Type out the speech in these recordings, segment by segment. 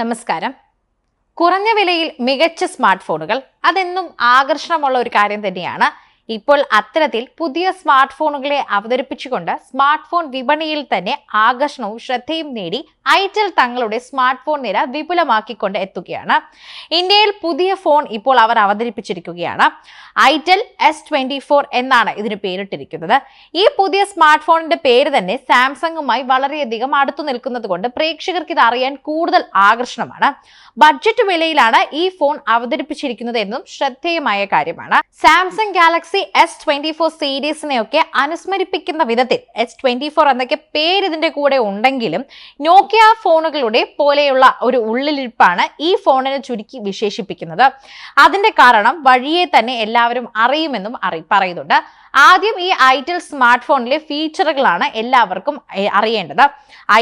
നമസ്കാരം. കുറഞ്ഞ വിലയിൽ മികച്ച സ്മാർട്ട് ഫോണുകൾ അതെന്നും ആകർഷണമുള്ള ഒരു കാര്യം തന്നെയാണ് ഇപ്പോൾ അത്തരത്തിൽ പുതിയ സ്മാർട്ട് ഫോണുകളെ അവതരിപ്പിച്ചുകൊണ്ട് സ്മാർട്ട് ഫോൺ വിപണിയിൽ തന്നെ ആകർഷണവും ശ്രദ്ധയും നേടി ഐറ്റൽ തങ്ങളുടെ സ്മാർട്ട് ഫോൺ നിര വിപുലമാക്കിക്കൊണ്ട് എത്തുകയാണ്. ഇന്ത്യയിൽ പുതിയ ഫോൺ ഇപ്പോൾ അവർ അവതരിപ്പിച്ചിരിക്കുകയാണ്. ഐറ്റൽ എസ് ട്വന്റി ഫോർ എന്നാണ് ഇതിന് പേരിട്ടിരിക്കുന്നത്. ഈ പുതിയ സ്മാർട്ട് ഫോണിന്റെ പേര് തന്നെ സാംസങ്ങുമായി വളരെയധികം അടുത്തു നിൽക്കുന്നത് കൊണ്ട് പ്രേക്ഷകർക്ക് ഇത് അറിയാൻ കൂടുതൽ ആകർഷണമാണ്. ബഡ്ജറ്റ് വിലയിലാണ് ഈ ഫോൺ അവതരിപ്പിച്ചിരിക്കുന്നത് എന്നും ശ്രദ്ധേയമായ കാര്യമാണ്. Samsung Galaxy S twenty four സീരീസിനെയൊക്കെ അനുസ്മരിപ്പിക്കുന്ന വിധത്തിൽ എസ് ട്വന്റി ഫോർ എന്നൊക്കെ പേര് ഇതിന്റെ കൂടെ ഉണ്ടെങ്കിലും നോക്കിയ ഫോണുകളുടെ പോലെയുള്ള ഒരു ഉള്ളിലിരിപ്പാണ് ഈ ഫോണിനെ ചുരുക്കി വിശേഷിപ്പിക്കുന്നത്. അതിന്റെ കാരണം വഴിയെ തന്നെ എല്ലാവരും അറിയുമെന്നും അറി പറയുന്നുണ്ട്. ആദ്യം ഈ ഐറ്റൽ സ്മാർട്ട് ഫോണിലെ ഫീച്ചറുകളാണ് എല്ലാവർക്കും അറിയേണ്ടത്.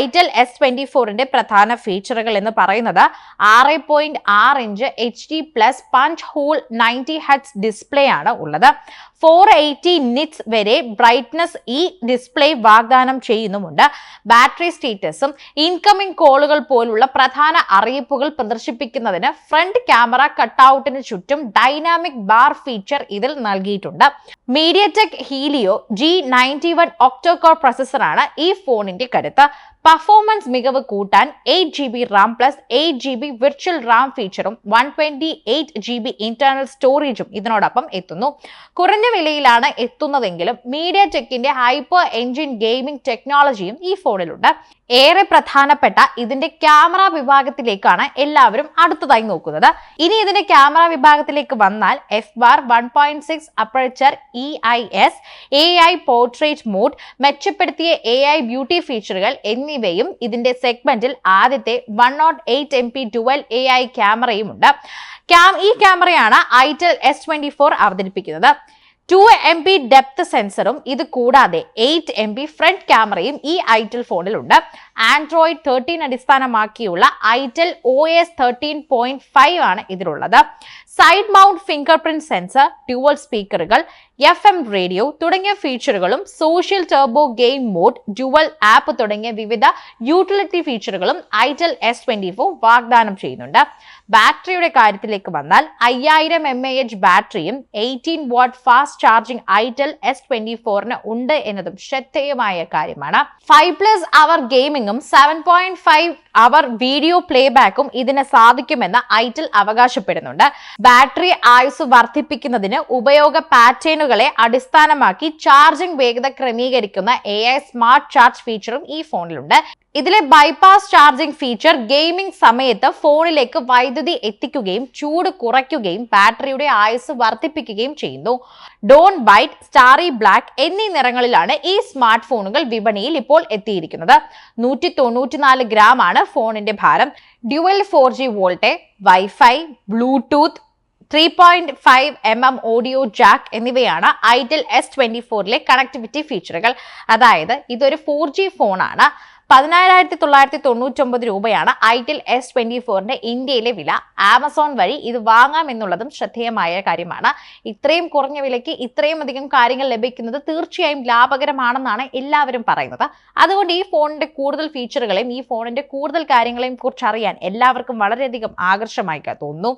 ഐറ്റൽ എസ് ട്വന്റി ഫോറിന്റെ പ്രധാന ഫീച്ചറുകൾ എന്ന് പറയുന്നത് ആറ് പോയിന്റ് ആറ് inch H D plus punch whole ninety heads display ആണ് ഉള്ളത്. ഫോർ എയ്റ്റി നിറ്റ്സ് വരെ ബ്രൈറ്റ്നസ് ഈ ഡിസ്പ്ലേ വാഗ്ദാനം ചെയ്യുന്നുമുണ്ട്. ബാറ്ററി സ്റ്റേറ്റസും ഇൻകമിംഗ് കോളുകൾ പോലുള്ള പ്രധാന അറിയിപ്പുകൾ പ്രദർശിപ്പിക്കുന്നതിന് ഫ്രണ്ട് ക്യാമറ കട്ടൗട്ടിന് ചുറ്റും ഡൈനാമിക് ബാർ ഫീച്ചർ ഇതിൽ നൽകിയിട്ടുണ്ട്. MediaTek Helio G ninety one octa core പ്രൊസസ്സറാണ് ഈ ഫോണിന്റെ കരുത്ത്. പെർഫോമൻസ് മികവ് കൂട്ടാൻ eight G B RAM plus eight G B virtual RAM ഫീച്ചറും one twenty eight G B internal സ്റ്റോറേജും ഇതിനോടൊപ്പം എത്തുന്നു. കുറഞ്ഞ വിലയിലാണ് എത്തുന്നതെങ്കിലും മീഡിയ ടെക്കിന്റെ ഹൈപ്പർ എഞ്ചിൻ ഗെയിമിംഗ് ടെക്നോളജിയും ഈ ഫോണിലുണ്ട്. ഏറെ പ്രധാനപ്പെട്ട ഇതിന്റെ ക്യാമറ വിഭാഗത്തിലേക്കാണ് എല്ലാവരും അടുത്തതായി നോക്കുന്നത്. ഇനി ഇതിന്റെ ക്യാമറ വിഭാഗത്തിലേക്ക് വന്നാൽ F bar one point six aperture E I S A I portrait mode മെച്ചപ്പെടുത്തിയ എ ഐ ബ്യൂട്ടി ഫീച്ചറുകൾ എന്നിവയും ഇതിന്റെ സെഗ്മെന്റിൽ ആദ്യത്തെ one note eight M P dual A I ക്യാമറയും ഉണ്ട്. ക്യാം ഈ ക്യാമറയാണ് ഐറ്റൽ എസ് ട്വന്റി ഫോർ അവതരിപ്പിക്കുന്നത്. ടു എം ബി ഡെപ്ത് സെൻസറും ഇത് കൂടാതെ എയ്റ്റ് എം ബി ഫ്രണ്ട് ക്യാമറയും ഈ ഐറ്റൽ ഫോണിലുണ്ട് ആൻഡ്രോയിഡ് തേർട്ടീൻ അടിസ്ഥാനമാക്കിയുള്ള itel O S thirteen point five ആണ് ഇതിലുള്ളത്. Side mount fingerprint sensor dual സ്പീക്കറുകൾ F M radio തുടങ്ങിയ ഫീച്ചറുകളും social turbo game mode dual app തുടങ്ങിയ വിവിധ യൂട്ടിലിറ്റി ഫീച്ചറുകളും ഐറ്റൽ എസ് ട്വന്റി ഫോർ വാഗ്ദാനം ചെയ്യുന്നുണ്ട്. ബാറ്ററിയുടെ കാര്യത്തിലേക്ക് വന്നാൽ അയ്യായിരം M A H ബാറ്ററിയും eighteen watt fast charging itel S twenty ഫോറിന് ഉണ്ട് എന്നതും ശ്രദ്ധേയമായ കാര്യമാണ്. Five plus hour ഗെയിമിംഗും seven point five hour video play ബാക്കും ഇതിന് സാധിക്കുമെന്ന് ഐറ്റിൽ അവകാശപ്പെടുന്നുണ്ട്. ബാറ്ററി ആയുസ് വർദ്ധിപ്പിക്കുന്നതിന് ഉപയോഗ പാറ്റേണുകളെ അടിസ്ഥാനമാക്കി ചാർജിംഗ് വേഗത ക്രമീകരിക്കുന്ന എ സ്മാർട്ട് ചാർജ് ഫീച്ചറും ഈ ഫോണിലുണ്ട് ഇതിലെ ബൈപ്പാസ് ചാർജിംഗ് ഫീച്ചർ ഗെയിമിംഗ് സമയത്ത് ഫോണിലേക്ക് വൈദ്യുതി എത്തിക്കുകയും ചൂട് കുറയ്ക്കുകയും ബാറ്ററിയുടെ ആയുസ് വർദ്ധിപ്പിക്കുകയും ചെയ്യുന്നു. ഡോൺ ബൈറ്റ് സ്റ്റാറി ബ്ലാക്ക് എന്നീ നിറങ്ങളിലാണ് ഈ സ്മാർട്ട് ഫോണുകൾ വിപണിയിൽ ഇപ്പോൾ എത്തിയിരിക്കുന്നത്. നൂറ്റി തൊണ്ണൂറ്റിനാല് ഗ്രാം ആണ് ഫോണിന്റെ ഭാരം. Dual four G VoLTE wifi bluetooth three point five M M audio jack എന്നിവയാണ് ഐറ്റൽ എസ് ട്വന്റി ഫോറിലെ കണക്ടിവിറ്റി ഫീച്ചറുകൾ അതായത് ഇതൊരു ഫോർ ജി ഫോണാണ് പതിനായിരത്തി തൊള്ളായിരത്തി തൊണ്ണൂറ്റൊമ്പത് രൂപയാണ് ഐറ്റിൽ എസ് ട്വന്റി ഫോറിന്റെ ഇന്ത്യയിലെ വില. ആമസോൺ വഴി ഇത് വാങ്ങാം എന്നുള്ളതും ശ്രദ്ധേയമായ കാര്യമാണ്. ഇത്രയും കുറഞ്ഞ വിലയ്ക്ക് ഇത്രയും അധികം കാര്യങ്ങൾ ലഭിക്കുന്നത് തീർച്ചയായും ലാഭകരമാണെന്നാണ് എല്ലാവരും പറയുന്നത്. അതുകൊണ്ട് ഈ ഫോണിന്റെ കൂടുതൽ ഫീച്ചറുകളെയും ഈ ഫോണിന്റെ കൂടുതൽ കാര്യങ്ങളെയും കുറിച്ച് അറിയാൻ എല്ലാവർക്കും വളരെയധികം ആകർഷമായി തോന്നുന്നു.